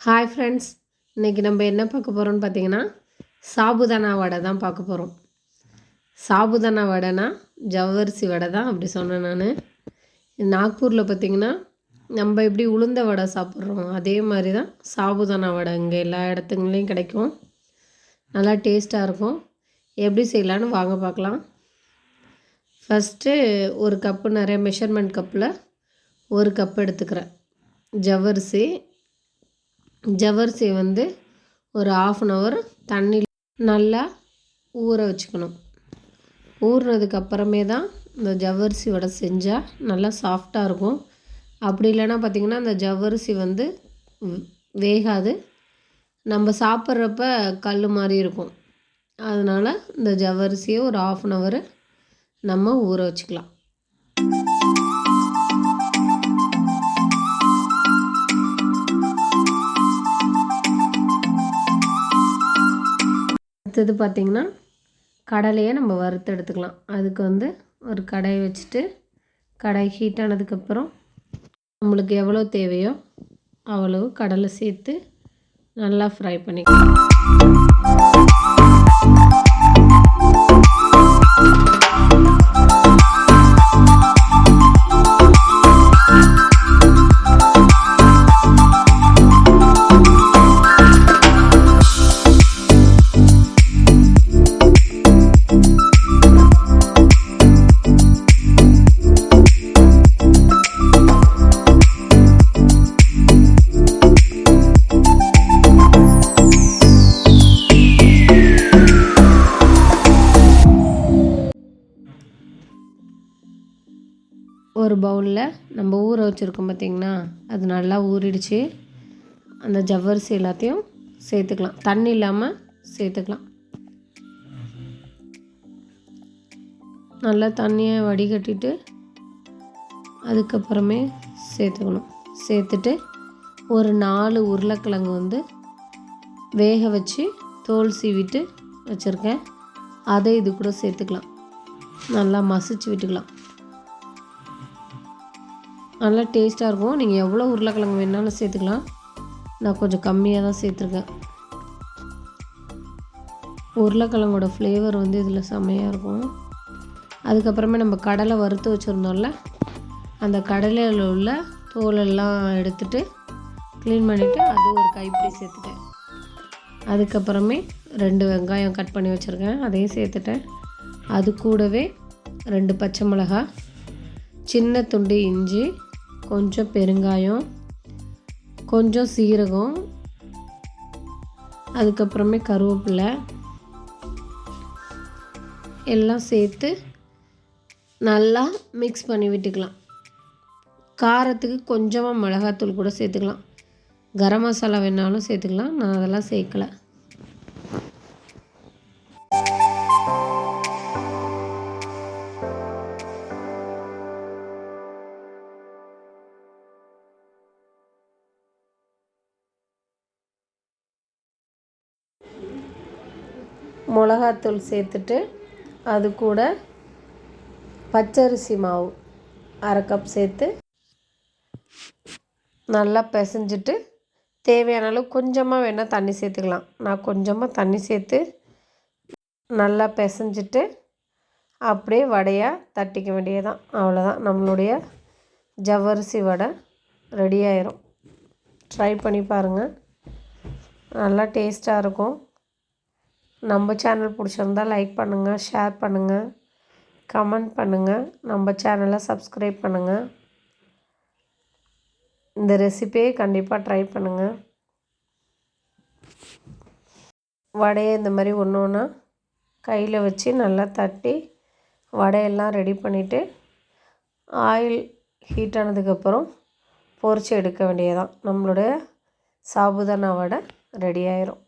Hi friends இன்றைக்கி நம்ம என்ன பார்க்க போகிறோம்னு பார்த்தீங்கன்னா சாபுதானா வடை தான் பார்க்க போகிறோம் சாபுதானா வடைனா ஜவ்வரிசி வடை தான் அப்படி சொன்னேன் நான். நாக்பூரில் பார்த்திங்கன்னா நம்ம எப்படி உளுந்த வடை சாப்பிட்றோம் அதே மாதிரி தான் சாபுதானா வடை இங்கே எல்லா இடத்துங்களையும் கிடைக்கும். நல்லா டேஸ்ட்டாக இருக்கும். எப்படி செய்யலான்னு வாங்க பார்க்கலாம். ஃபஸ்ட்டு ஒரு கப்பு நிறைய மெஷர்மெண்ட் கப்பில் ஒரு கப் எடுத்துக்கிறேன். ஜவ்வரிசி ஜவ்வரிசியை வந்து ஒரு ஆஃப் அன் ஹவர் தண்ணி நல்லா ஊற வச்சுக்கணும். ஊறினதுக்கு அப்புறமே தான் இந்த ஜவ்வரிசி வடை செஞ்சால் நல்லா சாஃப்டாக இருக்கும். அப்படி இல்லைன்னா பார்த்திங்கன்னா அந்த ஜவ்வரிசி வந்து வேகாது. நம்ம சாப்பிட்றப்ப கல் மாதிரி இருக்கும். அதனால் இந்த ஜவ்வரிசியை ஒரு ஆஃப் அன் ஹவர் நம்ம ஊற வச்சுக்கலாம். அடுத்தது பார்த்திங்கன்னா கடலையை நம்ம வறுத்து எடுத்துக்கலாம். அதுக்கு வந்து ஒரு கடையை வச்சுட்டு கடாய் ஹீட் ஆனதுக்கப்புறம் நம்மளுக்கு எவ்வளோ தேவையோ அவ்வளவு கடலை சேர்த்து நல்லா ஃப்ரை பண்ணிக்கலாம். ஒரு பவுலில் நம்ம ஊற வச்சுருக்கோம் பார்த்திங்கன்னா அது நல்லா ஊறிடுச்சு. அந்த ஜவ்வரிசி எல்லாத்தையும் சேர்த்துக்கலாம். தண்ணி இல்லாமல் சேர்த்துக்கலாம். நல்லா தண்ணியை வடிகட்டிட்டு அதுக்கப்புறமே சேர்த்துக்கணும். சேர்த்துட்டு ஒரு நாலு உருளைக்கிழங்கு வந்து வேக வச்சு தோல் சீவிட்டு வச்சுருக்கேன். அதை இது கூட சேர்த்துக்கலாம். நல்லா மசிச்சு விட்டுக்கலாம். நல்லா டேஸ்ட்டாக இருக்கும். நீங்கள் எவ்வளோ உருளைக்கிழங்கு வேணாலும் சேர்த்துக்கலாம். நான் கொஞ்சம் கம்மியாக தான் சேர்த்துருக்கேன். உருளைக்கிழங்கோட ஃப்ளேவர் வந்து இதில் செம்மையாக இருக்கும். அதுக்கப்புறமே நம்ம கடலை வறுத்து வச்சுருந்தோம்ல அந்த கடலையில் உள்ள தோலெல்லாம் எடுத்துட்டு க்ளீன் பண்ணிவிட்டு அது ஒரு கைப்பிடி சேர்த்துட்டேன். அதுக்கப்புறமே ரெண்டு வெங்காயம் கட் பண்ணி வச்சுருக்கேன். அதையும் சேர்த்துட்டேன். அது கூடவே ரெண்டு பச்சை மிளகாய் சின்ன துண்டு இஞ்சி கொஞ்சம் பெருங்காயம் கொஞ்சம் சீரகம் அதுக்கப்புறமே கருவேப்பிலை. எல்லாம் சேர்த்து நல்லா மிக்ஸ் பண்ணி விட்டுக்கலாம். காரத்துக்கு கொஞ்சமாக மிளகாத்தூள் கூட சேர்த்துக்கலாம். கரம் மசாலா வேணாலும் சேர்த்துக்கலாம். நான் அதெல்லாம் சேர்க்கலை. மிளகாத்தூள் சேர்த்துட்டு அது கூட பச்சரிசி மாவு அரை கப் சேர்த்து நல்லா பிசைஞ்சிட்டு தேவையான அளவு கொஞ்சமாக வேணால் தண்ணி சேர்த்துக்கலாம். நான் கொஞ்சமாக தண்ணி சேர்த்து நல்லா பிசைஞ்சிட்டு அப்படியே வடையாக தட்டிக்க வேண்டியதான் அவ்வளோதான் நம்மளுடைய ஜவ்வரிசி வடை ரெடி ஆயிரும். ட்ரை பண்ணி பாருங்கள் நல்லா டேஸ்ட்டாக இருக்கும். நம்ம சேனல் பிடிச்சிருந்தா லைக் பண்ணுங்கள் ஷேர் பண்ணுங்கள் கமெண்ட் பண்ணுங்கள் நம்ம சேனலை சப்ஸ்கிரைப் பண்ணுங்கள் இந்த ரெசிபியை கண்டிப்பாக ட்ரை பண்ணுங்கள் வடையை இந்த மாதிரி ஒன்று ஒன்றா கையில் வச்சு நல்லா தட்டி வடையெல்லாம் ரெடி பண்ணிவிட்டு ஆயில் ஹீட் ஆனதுக்கப்புறம் பொறிச்சு எடுக்க வேண்டியதான் நம்மளுடைய சாபுதானா வடை ரெடி ஆயிரும்.